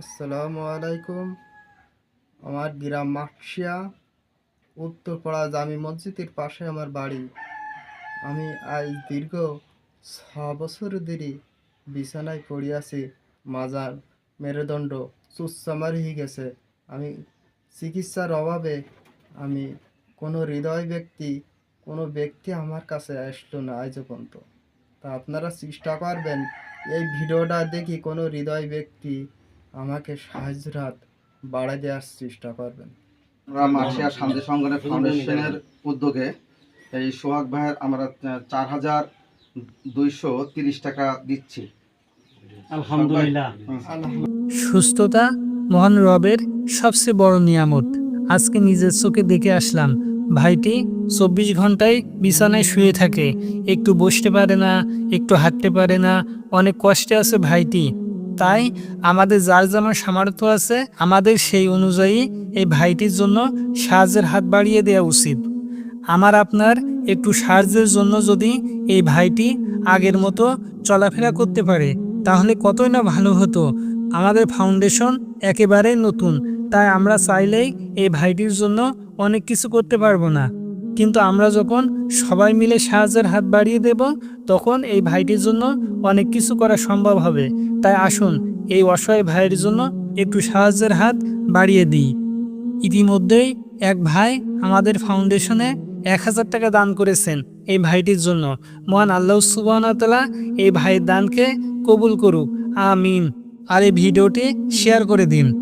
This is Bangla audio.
আসসালামু আলাইকুম। আমার গ্রাম মাকশিয়া উত্তরপাড়া জামি মসজিদের পাশে আমার বাড়ি। আমি আজ দীর্ঘ ছ বছর ধরে বিছানায় পড়ে আছি। মাজার মেরুদণ্ড চুচ্চামার হয়ে গেছে। আমি চিকিৎসার অভাবে আমি কোনো হৃদয় ব্যক্তি, কোনো ব্যক্তি আমার কাছে আসলো না আজ পর্যন্ত। তা আপনারা চেষ্টা করবেন এই ভিডিওটা দেখি কোনো হৃদয় ব্যক্তি আমাকে সাহায্যের হাত বাড়াই দেওয়ার চেষ্টা করবেন। আমরা মাসিয়া শান্তি সংগঠনের ফাউন্ডেশনের উদ্যোগে এই সোহাগ ভাইয়ের আমরা চার হাজার দুইশো তিরিশ টাকা দিচ্ছি। আলহামদুলিল্লাহ। সুস্থতা মহান রবের সবচেয়ে বড় নিয়ামত। আজকে নিজের চোখে দেখে আসলাম ভাইটি চব্বিশ ঘন্টায় বিছানায় শুয়ে থাকে। একটু বসতে পারে না একটু হাঁটতে পারে না। অনেক কষ্টে আছে ভাইটি। তাই আমাদের যার যেমন সামর্থ্য আছে, আমাদের সেই অনুযায়ী এই ভাইটির জন্য সাহায্যের হাত বাড়িয়ে দেওয়া উচিত। আমার, আপনার একটু সাহায্যের জন্য যদি এই ভাইটি আগের মতো চলাফেরা করতে পারে, তাহলে কতই না ভালো হতো। আমাদের ফাউন্ডেশন একেবারেই নতুন, তাই আমরা চাইলেই এই ভাইটির জন্য অনেক কিছু করতে পারব না। কিন্তু আমরা যখন সবাই মিলে সাহায্যের হাত বাড়িয়ে দেব, তখন এই ভাইটির জন্য অনেক কিছু করা সম্ভব হবে। তাই আসুন এই অসহায় ভাইয়ের জন্য একটু সাহায্যের হাত বাড়িয়ে দিই। ইতিমধ্যেই এক ভাই আমাদের ফাউন্ডেশনে এক হাজার টাকা দান করেছেন এই ভাইটির জন্য। মহান আল্লাহ সুবাহতালা এই ভাইয়ের দানকে কবুল করুক। আমিন। আর এই ভিডিওটি শেয়ার করে দিন।